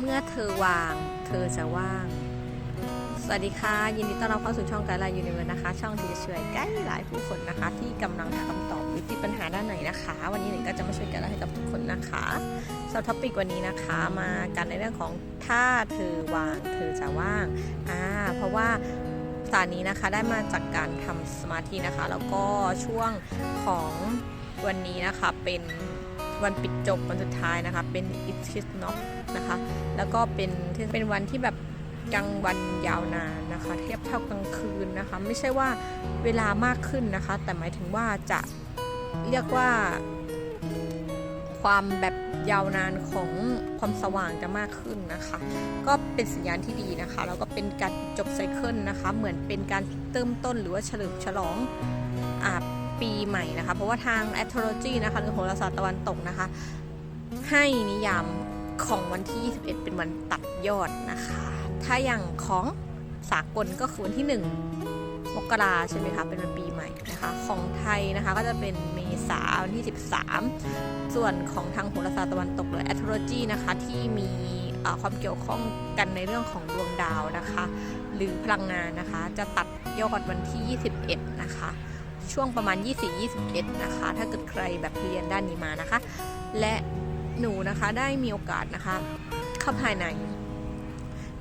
เมื่อเธอวาง เธอจะว่าง สวัสดีค่ะ ยินดีต้อนรับเข้าสู่ช่องไกด์ไลน์ยูนิเวิร์นะคะ ช่องที่จะช่วยไกด์ไลน์ผู้คนนะคะ ที่กำลังหาคำตอบหรือติดปัญหาด้านไหนนะคะ วันนี้หนึ่งก็จะมาช่วยไกด์ไลน์ให้กับทุกคนนะคะสำหรับท็อปิกวันนี้นะคะมากันในเรื่องของถ้าเธอวาง เธอจะว่างอ่าเพราะว่าสารนี้นะคะได้มาจากการทำสมาธินะคะ แล้วก็ช่วงของวันนี้นะคะเป็น วันปิดจบวันสุดท้ายนะคะ เป็นอิทิสเนาะนะคะ แล้วก็เป็นเป็นวันที่แบบกลางวันยาวนานนะคะ เทียบเท่ากลางคืนนะคะ ไม่ใช่ว่าเวลามากขึ้นนะคะ แต่หมายถึงว่าจะเรียกว่า ความแบบยาวนานของความสว่างจะมากขึ้นนะคะ ก็เป็นสัญญาณที่ดีนะคะแล้วก็เป็นการจบไซเคิลนะคะ เหมือนเป็นการเติมต้นหรือว่าเฉลิมฉลองอา ปีใหม่นะคะ เพราะว่าทาง astrology นะคะหรือโหราศาสตร์ตะวันตกนะคะ ให้นิยามของวันที่ 21 เป็นวันตัดยอดนะคะ ถ้าอย่างของสากลก็คือวันที่ 1 มกราใช่ไหมคะ เป็นวันปีใหม่นะคะ ของไทยนะคะก็จะเป็นเมษาวันที่ 13 ส่วนของทางโหราศาสตร์ตะวันตกหรือ astrology นะคะที่มีความเกี่ยวข้องกันในเรื่องของดวงดาวนะคะ หรือพลังงานนะคะ จะตัดยอดวันที่ 21 นะคะ ช่วงประมาณ 24-21นะคะ ถ้าเกิดใครแบบเรียนด้านนี้มานะคะ และหนูนะคะได้มีโอกาสนะคะ เข้าภายใน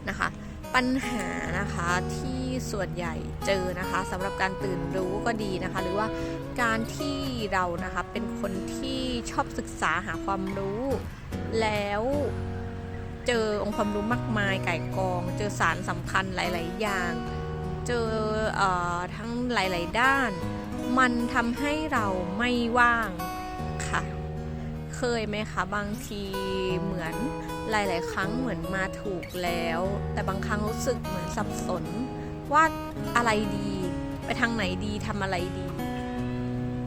นะคะ ปัญหานะคะที่ส่วนใหญ่เจอนะคะสำหรับการตื่นรู้ก็ดีนะคะ หรือว่าการที่เรานะคะเป็นคนที่ชอบศึกษาหาความรู้ แล้วเจอองค์ความรู้มากมายไก่กอง เจอสารสำคัญหลาย ๆ อย่าง เจอออทั้งหลาย ๆ ด้าน มันทำให้เราไม่ว่างค่ะ เคยไหมคะ บางทีเหมือนหลาย ๆ ครั้งเหมือนมาถูกแล้ว แต่บางครั้งรู้สึกเหมือนสับสน ว่าอะไรดี ไปทางไหนดีทำอะไรดี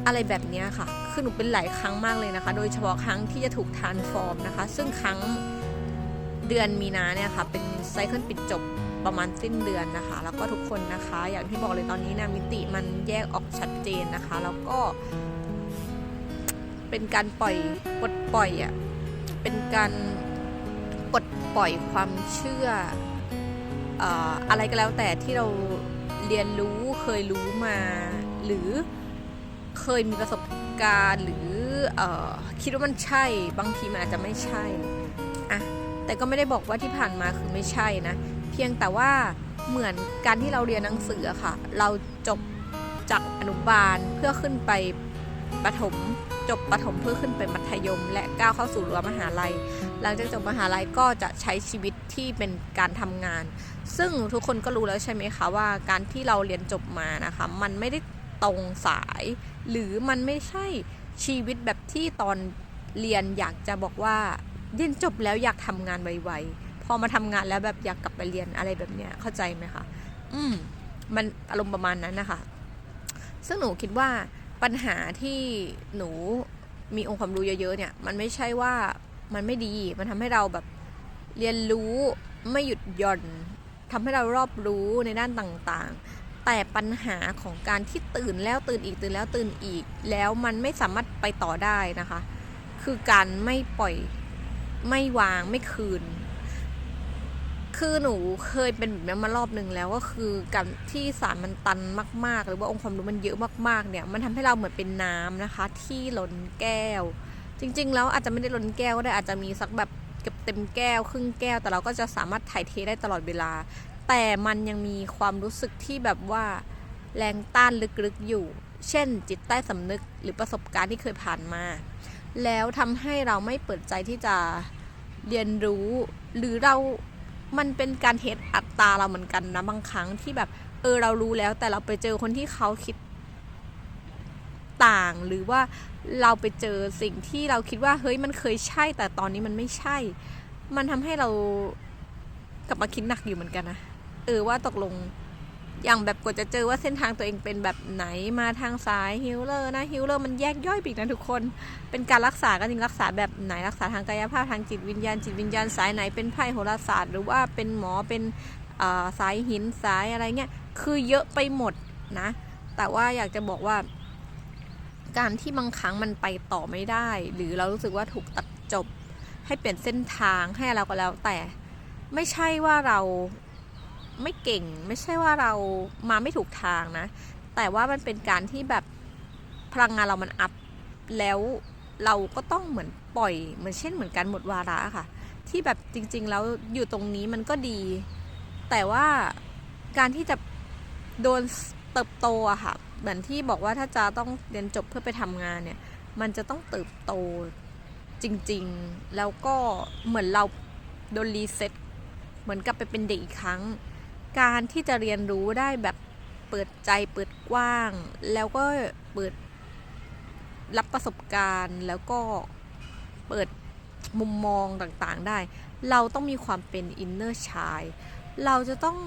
อะไรแบบนี้ค่ะ คือหนูเป็นหลายครั้งมากเลยนะคะ โดยเฉพาะครั้งที่จะถูกทานฟอร์มนะคะ ซึ่งครั้งเดือนมีนาเนี่ยค่ะ เป็นไซเคิลปิดจบ ประมาณสิ้นเดือนนะคะ แล้วก็ทุกคนนะคะ อย่างที่บอกเลยตอนนี้นะมิติมันแยกออกชัดเจนนะคะ แล้วก็ เป็นการปล่อยปลดปล่อยอะเป็นการปลดปล่อยความเชื่อออะไรก็แล้วแต่ที่เราเรียนรู้เคยรู้มา หรือเคยมีประสบการณ์หรืออคิดว่ามันใช่บางทีมันอาจจะไม่ใช่อะแต่ก็ไม่ได้บอกว่าที่ผ่านมาคือไม่ใช่นะ เพียงแต่ว่าเหมือนการที่เราเรียนหนังสือค่ะ เราจบจากอนุบาลเพื่อขึ้นไปประถมจบประถมเพื่อขึ้นไปมัธยม และก้าวเข้าสู่รั้วมหาลัย หลังจากจบมหาลัยก็จะใช้ชีวิตที่เป็นการทำงาน ซึ่งทุกคนก็รู้แล้วใช่ไหมคะว่าการที่เราเรียนจบมานะคะ มันไม่ได้ตรงสาย หรือมันไม่ใช่ชีวิตแบบที่ตอนเรียนอยากจะบอกว่าเรียนจบแล้วอยากทำงานไวๆ พอมาทำงานแล้วแบบอยากกลับไปเรียนอะไรแบบเนี้ยเข้าใจไหมคะอืมมันอารมณ์ประมาณนั้นนะคะ ซึ่งหนูคิดว่าปัญหาที่หนูมีองค์ความรู้เยอะๆเนี่ย มันไม่ใช่ว่ามันไม่ดี มันทำให้เราแบบเรียนรู้ไม่หยุดหย่อนทำให้เรารอบรู้ในด้านต่างๆ แต่ปัญหาของการที่ตื่นแล้วตื่นอีกตื่นแล้วตื่นอีก แล้วมันไม่สามารถไปต่อได้นะคะ คือการไม่ปล่อยไม่วางไม่คืน คือหนูเคยเป็นแบบนี้มารอบหนึ่งแล้วก็คือการที่สารมันตันมาก ๆ หรือว่าองค์ความรู้มันเยอะมากๆเนี่ย มันทำให้เราเหมือนเป็นน้ำนะคะ ที่ล้นแก้ว จริง ๆ แล้วอาจจะไม่ได้ล้นแก้วก็ได้อาจจะมีสักแบบเกือบเต็มแก้ว ครึ่งแก้ว แต่เราก็จะสามารถถ่ายเทได้ตลอดเวลา แต่มันยังมีความรู้สึกที่แบบว่าแรงต้านลึกๆอยู่ เช่น จิตใต้สำนึกหรือประสบการณ์ที่เคยผ่านมา แล้วทำให้เราไม่เปิดใจที่จะเรียนรู้หรือเรา มันเป็นการเทสอัตราเราเหมือนกันนะบางครั้งที่แบบเออเรารู้แล้วแต่เราไปเจอคนที่เขาคิดต่างหรือว่าเราไปเจอสิ่งที่เราคิดว่าเฮ้ยมันเคยใช่แต่ตอนนี้มันไม่ใช่ มันทำให้เรากลับมาคิดหนักอยู่เหมือนกันนะเออว่าตกลง อย่างแบบกว่าจะเจอว่าเส้นทางตัวเองเป็นแบบไหนมาทางซ้ายฮิลเลอร์นะฮิลเลอร์มันแยกย่อยปีกนะทุกคน เป็นการรักษากันจริงรักษาแบบไหนรักษาทางกายภาพทางจิตวิญญาณจิตวิญญาณสายไหนเป็นไพ่โหราศาสตร์ หรือว่าเป็นหมอเป็นสายหินสายอะไรเงี้ยคือเยอะไปหมดนะ แต่ว่าอยากจะบอกว่า การที่บางครั้งมันไปต่อไม่ได้ หรือเรารู้สึกว่าถูกตัดจบ ให้เปลี่ยนเส้นทางให้อะไรก็แล้วแต่ไม่ใช่ว่าเรา ไม่เก่ง ไม่ใช่ว่าเรามาไม่ถูกทางนะ แต่ว่ามันเป็นการที่แบบพลังงานเรามันอัพแล้วเราก็ต้องเหมือนปล่อยเหมือนเช่นเหมือนการหมดวาระค่ะ ที่แบบจริง ๆ แล้วอยู่ตรงนี้มันก็ดี แต่ว่าการที่จะโดนเติบโตอะค่ะเหมือนที่บอกว่าถ้าจะต้องเรียนจบเพื่อไปทำงานเนี่ย มันจะต้องเติบโตจริง ๆ แล้วก็เหมือนเราโดนรีเซ็ตเหมือนกลับไปเป็นเด็กอีกครั้ง การที่จะเรียนรู้ได้แบบเปิดใจเปิดกว้าง แล้วก็เปิดรับประสบการณ์ แล้วก็เปิดมุมมองต่างๆได้ เราต้องมีความเป็นอินเนอร์ชาย เราจะต้อง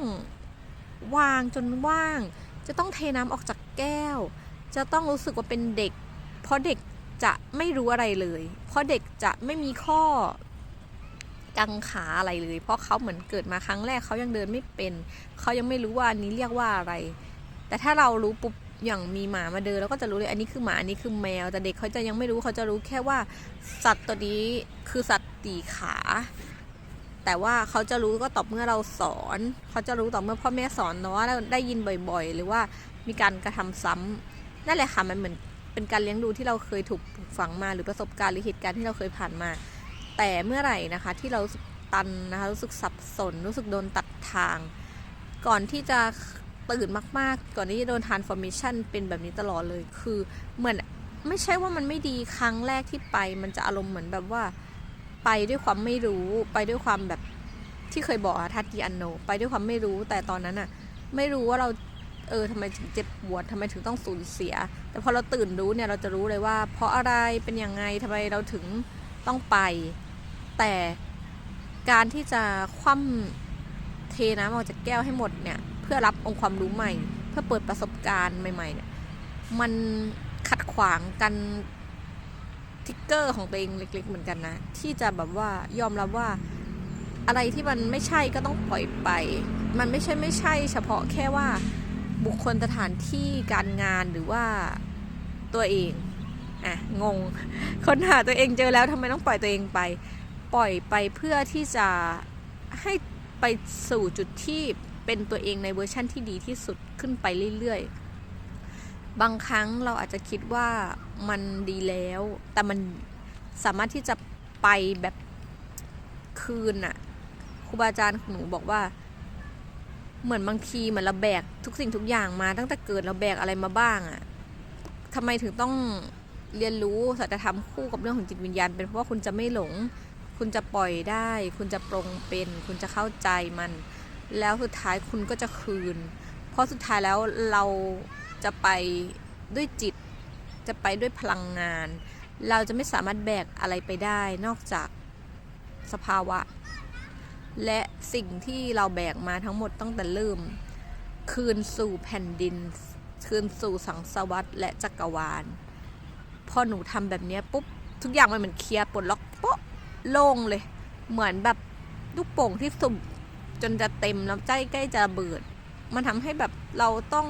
วางจนว่าง จะต้องเทน้ำออกจากแก้ว จะต้องรู้สึกว่าเป็นเด็ก เพราะเด็กจะไม่รู้อะไรเลย เพราะเด็กจะไม่มีข้อ กังขาอะไรเลย เพราะเขาเหมือนเกิดมาครั้งแรกเขายังเดินไม่เป็น เขายังไม่รู้ว่าอันนี้เรียกว่าอะไร แต่ถ้าเรารู้ปุ๊บอย่างมีหมามาเดินเราก็จะรู้เลยอันนี้คือหมาอันนี้คือแมว แต่เด็กเขาจะยังไม่รู้เขาจะรู้แค่ว่าสัตว์ตัวนี้คือสัตว์ตีขา แต่ว่าเขาจะรู้ก็ต่อเมื่อเราสอน เขาจะรู้ต่อเมื่อพ่อแม่สอนเนาะว่าได้ยินบ่อย ๆ หรือว่ามีการกระทำซ้ำนั่นแหละค่ะมันเหมือนเป็นการเลี้ยงดูที่เราเคยถูกฝังมาหรือประสบการณ์หรือเหตุการณ์ที่เราเคยผ่านมา แต่เมื่อไหร่นะคะที่เรารู้สึกตันนะคะรู้สึกสับสน รู้สึกโดนตัดทาง ก่อนที่จะตื่นมากๆ ก่อนที่จะโดน transformation เป็นแบบนี้ตลอดเลยคือเหมือนไม่ใช่ว่ามันไม่ดีครั้งแรกที่ไป มันจะอารมณ์เหมือนแบบว่า ไปด้วยความไม่รู้ไปด้วยความแบบที่เคยบอกอะทัตติอันโน ไปด้วยความไม่รู้แต่ตอนนั้นอะไม่รู้ว่าเราเออทำไมถึงเจ็บปวดทำไมถึงต้องสูญเสีย แต่พอเราตื่นรู้เนี่ยเราจะรู้เลยว่า เพราะอะไรเป็นยังไงทำไมเราถึงต้องไป แต่การที่จะคว่ำเทน้ำออกจากแก้วให้หมดเนี่ย เพื่อรับองค์ความรู้ใหม่ เพื่อเปิดประสบการณ์ใหม่ๆเนี่ยมันขัดขวางกันทิกเกอร์ของตัวเองเล็ก ๆ เหมือนกันนะ ที่จะแบบว่ายอมรับว่าอะไรที่มันไม่ใช่ก็ต้องปล่อยไป มันไม่ใช่ไม่ใช่เฉพาะแค่ว่าบุคคลสถานที่การงานหรือว่าตัวเอง อะ งงค้นหาตัวเองเจอแล้วทำไมต้องปล่อยตัวเองไป ปล่อยไปเพื่อที่จะให้ไปสู่จุดที่เป็นตัวเองในเวอร์ชั่นที่ดีที่สุดขึ้นไปเรื่อยๆ บางครั้งเราอาจจะคิดว่ามันดีแล้ว แต่มันสามารถที่จะไปแบบคืนน่ะครูบาอาจารย์หนูบอกว่า เหมือนบางทีเหมือนเราแบกทุกสิ่งทุกอย่างมาตั้งแต่เกิดเราแบกอะไรมาบ้างอะทำไมถึงต้องเรียนรู้สัจธรรมคู่กับเรื่องของจิตวิญญาณ เป็นเพราะว่าคุณจะไม่หลง คุณจะปล่อยได้ คุณจะปรงเป็น คุณจะเข้าใจมัน แล้วสุดท้ายคุณก็จะคืน เพราะสุดท้ายแล้วเราจะไปด้วยจิต จะไปด้วยพลังงาน เราจะไม่สามารถแบกอะไรไปได้ นอกจากสภาวะ และสิ่งที่เราแบกมาทั้งหมดตั้งแต่เริ่ม คืนสู่แผ่นดิน คืนสู่สังสวัตและจักรวาล พอหนูทำแบบนี้ปุ๊บทุกอย่างมันเหมือนเคลียร์ปลดล็อก โล่งเลย เหมือนแบบลูกโป่งที่สุ่มจนจะเต็มแล้วใจใกล้จะเบิด มันทำให้แบบเราต้อง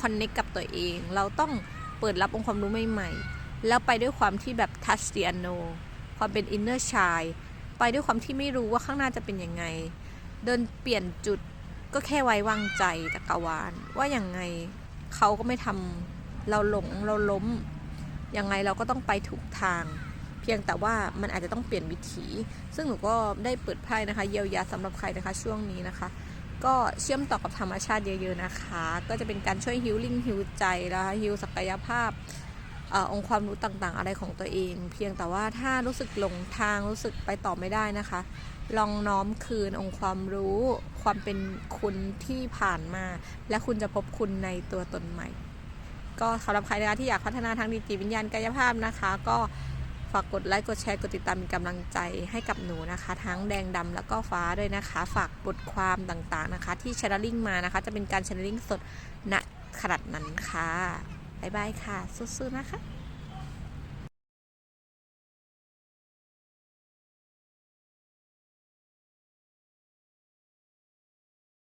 คอนเนคกับตัวเอง เราต้องเปิดรับองค์ความรู้ใหม่ๆ แล้วไปด้วยความที่แบบทัชเดียโน ความเป็นอินเนอร์ชายไปด้วยความที่ไม่รู้ว่าข้างหน้าจะเป็นยังไง เดินเปลี่ยนจุดก็แค่ไว้วางใจจักรวาลว่าอย่างไงเขาก็ไม่ทำเราหลงเราล้มยังไงเราก็ต้องไปถูกทาง พียงแต่ว่ามันอาจจะต้องเปลี่ยนวิถี ซึ่งหนูก็ได้เปิดไพ่นะคะ เยียวยาสำหรับใครนะคะช่วงนี้นะคะ ก็เชื่อมต่อกับธรรมชาติเยอะๆนะคะ ก็จะเป็นการช่วยฮิลลิ่งฮิลใจนะคะฮิลศักยภาพอองค์ความรู้ต่างๆ อะไรของตัวเอง เพียงแต่ว่าถ้ารู้สึกหลงทางรู้สึกไปต่อไม่ได้นะคะ ลองน้อมคืนองค์ความรู้ ความเป็นคุณที่ผ่านมา และคุณจะพบคุณในตัวตนใหม่ ก็สำหรับใครนะคะที่อยากพัฒนาทางดีจิตวิญญาณกายภาพนะคะ ก็ากกดไลค์กดแชร์กดติดตามเป็นกำลังใจให้กับหนูนะคะ ทั้งแดงดำแล้วก็ฟ้าด้วยนะคะ ฝากบทความต่างๆนะคะ ที่ช n น e ลิงมานะคะ จะเป็นการช n น e ลิงสดณขนาดนั้นค่ะบ๊ายบายค่ะสู้ๆนะคะ